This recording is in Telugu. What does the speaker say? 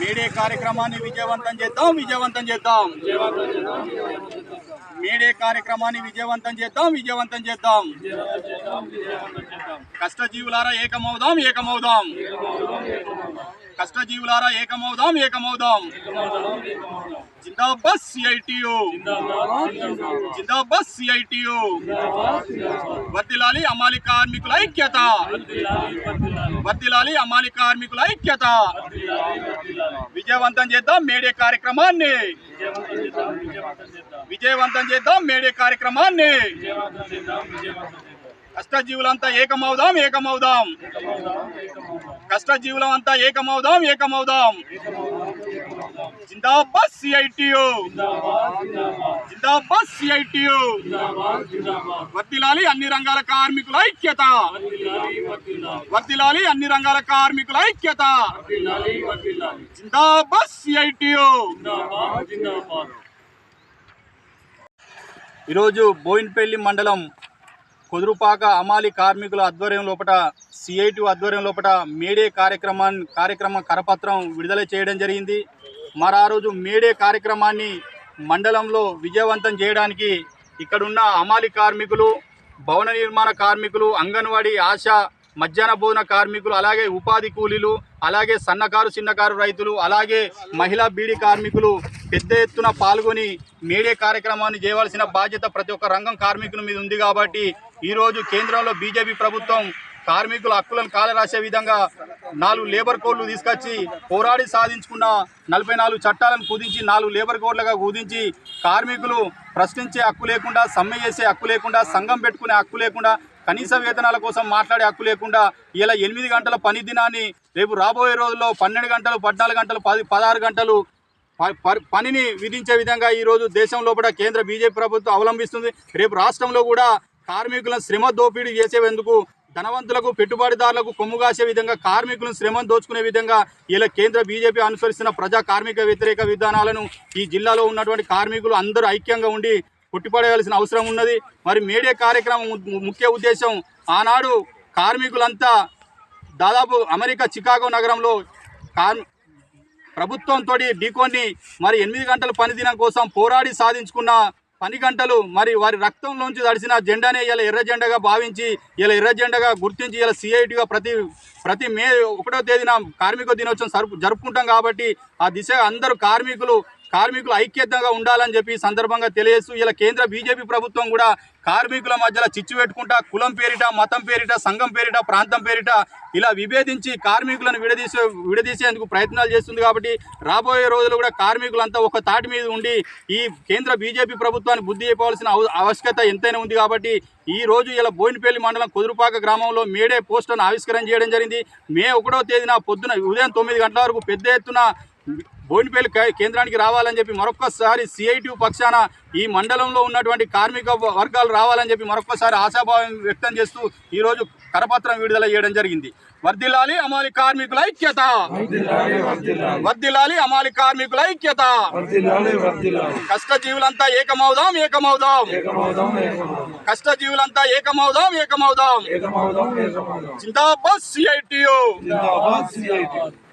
మీడియా కార్యక్రమాన్ని విజయవంతం చేద్దాం విజయవంతం చేద్దాం. మీడియా కార్యక్రమాన్ని విజయవంతం చేద్దాం విజయవంతం చేద్దాం. కష్టజీవులారా ఏకమవుదాం ఏకమవుదాం. కష్టజీవులారా ఏకమవుదాం ఏకమవుదాం. జిందాబాద్ సిఐటియు. జిందాబాద్ సిఐటియు. వర్దిలాలి అమాలి కార్మికుల ఐక్యత. వర్దిలాలి అమాలి కార్మికుల ఐక్యత. విజయవంతం చేద్దాం మేడే కార్యక్రమాన్ని. విజయవంతం చేద్దాం మేడే కార్యక్రమాన్ని. కష్టజీవులంతా ఏకమవుదాం ఏకమవుదాం. కష్టజీవులం అంతా ఏకమవుదాం ఏకమవుదాం. జిందాబాద్ సిఐటియు. జిందాబాద్ సిఐటియు. వర్దిలాలి అన్ని రంగాల కార్మికుల ఐక్యత. వర్దిలాలి అన్ని రంగాల కార్మికుల ఐక్యత. జిందాబాద్ సిఐటియు. ఈరోజు బోయిన్పల్లి మండలం కుదురుపాక అమాలి కార్మికుల ఆధ్వర్యం లోపల సిఐటి ఆధ్వర్యం లోపల మేడే కార్యక్రమాన్ని కార్యక్రమ కరపత్రం విడుదల చేయడం జరిగింది. మరి ఆ రోజు మేడే కార్యక్రమాన్ని మండలంలో విజయవంతం చేయడానికి ఇక్కడున్న అమాలి కార్మికులు భవన నిర్మాణ కార్మికులు అంగన్వాడీ ఆశా మధ్యాహ్న భోజన కార్మికులు అలాగే ఉపాధి కూలీలు అలాగే సన్నకారు చిన్నకారు రైతులు అలాగే మహిళా బీడీ కార్మికులు పెద్ద ఎత్తున పాల్గొని మేడే కార్యక్రమాన్ని చేయవలసిన బాధ్యత ప్రతి ఒక్క రంగం కార్మికుల మీద ఉంది కాబట్టి ఈరోజు కేంద్రంలో బీజేపీ ప్రభుత్వం కార్మికుల హక్కులను కాలరాసే విధంగా నాలుగు లేబర్ కోడ్లు తీసుకొచ్చి పోరాడి సాధించుకున్న నలభై నాలుగు చట్టాలను కుదించి నాలుగు లేబర్ కోడ్లుగా కుదించి కార్మికులు ప్రశ్నించే హక్కు లేకుండా సమ్మె చేసే హక్కు లేకుండా సంఘం పెట్టుకునే హక్కు లేకుండా కనీస వేతనాల కోసం మాట్లాడే హక్కు లేకుండా ఇలా ఎనిమిది గంటల పని దినాన్ని రేపు రాబోయే రోజుల్లో పన్నెండు గంటలు పద్నాలుగు గంటలు పది పదహారు గంటలు పనిని విధించే విధంగా ఈరోజు దేశం లోపల కేంద్ర బీజేపీ ప్రభుత్వం అవలంబిస్తుంది. రేపు రాష్ట్రంలో కూడా కార్మికులను శ్రమ దోపిడీ చేసేందుకు ధనవంతులకు పెట్టుబడిదారులకు కొమ్ము కాసే విధంగా కార్మికులను శ్రమను దోచుకునే విధంగా ఇలా కేంద్ర బీజేపీ అనుసరిస్తున్న ప్రజా కార్మిక వ్యతిరేక విధానాలను ఈ జిల్లాలో ఉన్నటువంటి కార్మికులు అందరూ ఐక్యంగా ఉండి పుట్టిపడేయాల్సిన అవసరం ఉన్నది. మరి మేడే కార్యక్రమం ముఖ్య ఉద్దేశం ఆనాడు కార్మికులంతా దాదాపు అమెరికా చికాగో నగరంలో కార్ ప్రభుత్వంతో ఢీకొని మరి ఎనిమిది గంటల పనిదినం కోసం పోరాడి సాధించుకున్న పని గంటలు మరి వారి రక్తంలోంచి తడిసిన జెండానే ఇలా ఎర్ర జెండాగా భావించి ఇలా ఎర్ర జెండాగా గుర్తించి ఇలా సిఐటిగా ప్రతి ప్రతి మే ఒకటో తేదీన కార్మిక దినోత్సవం సరుపు జరుపుకుంటాం కాబట్టి ఆ దిశగా అందరూ కార్మికులు కార్మికులు ఐక్యతగా ఉండాలని చెప్పి సందర్భంగా తెలియజేస్తూ ఇలా కేంద్ర బీజేపీ ప్రభుత్వం కూడా కార్మికుల మధ్యలో చిచ్చు పెట్టుకుంటా కులం పేరిట మతం పేరిట సంఘం పేరిట ప్రాంతం పేరిట ఇలా విభేదించి కార్మికులను విడదీసే విడదీసేందుకు ప్రయత్నాలు చేస్తుంది కాబట్టి రాబోయే రోజులు కూడా కార్మికులంతా ఒక తాటి మీద ఉండి ఈ కేంద్ర బీజేపీ ప్రభుత్వాన్ని బుద్ధి చెప్పవలసిన అవ- ఆవశ్యకత ఎంతైనా ఉంది కాబట్టి ఈ రోజు ఇలా బోయినపల్లి మండలం కుదురుపాక గ్రామంలో మేడే పోస్టర్ను ఆవిష్కరణ చేయడం జరిగింది. మే ఒకటో తేదీన పొద్దున ఉదయం తొమ్మిది గంటల వరకు పెద్ద ఎత్తున బోయినపల్లి కే- కేంద్రానికి రావాలని చెప్పి మరొకసారి సిఐటి పక్షాన ఈ మండలంలో ఉన్నటువంటి కార్మిక వర్గాలు రావాలని చెప్పి మరొకసారి ఆశాభావం వ్యక్తం చేస్తూ ఈరోజు కరపత్రం విడుదల చేయడం జరిగింది. వర్దిల్లాలి అమాలి కార్మికుల ఐక్యత. వర్దిల్లాలి అమాలి కార్మికుల ఐక్యత. కష్టజీవులంతా ఏకమవుదాం ఏకమవుదాం. కష్టజీవులంతా ఏకమవుదాం ఏకమవుదాం. ఏకమవుదాం సిఐటియు. సిఐటి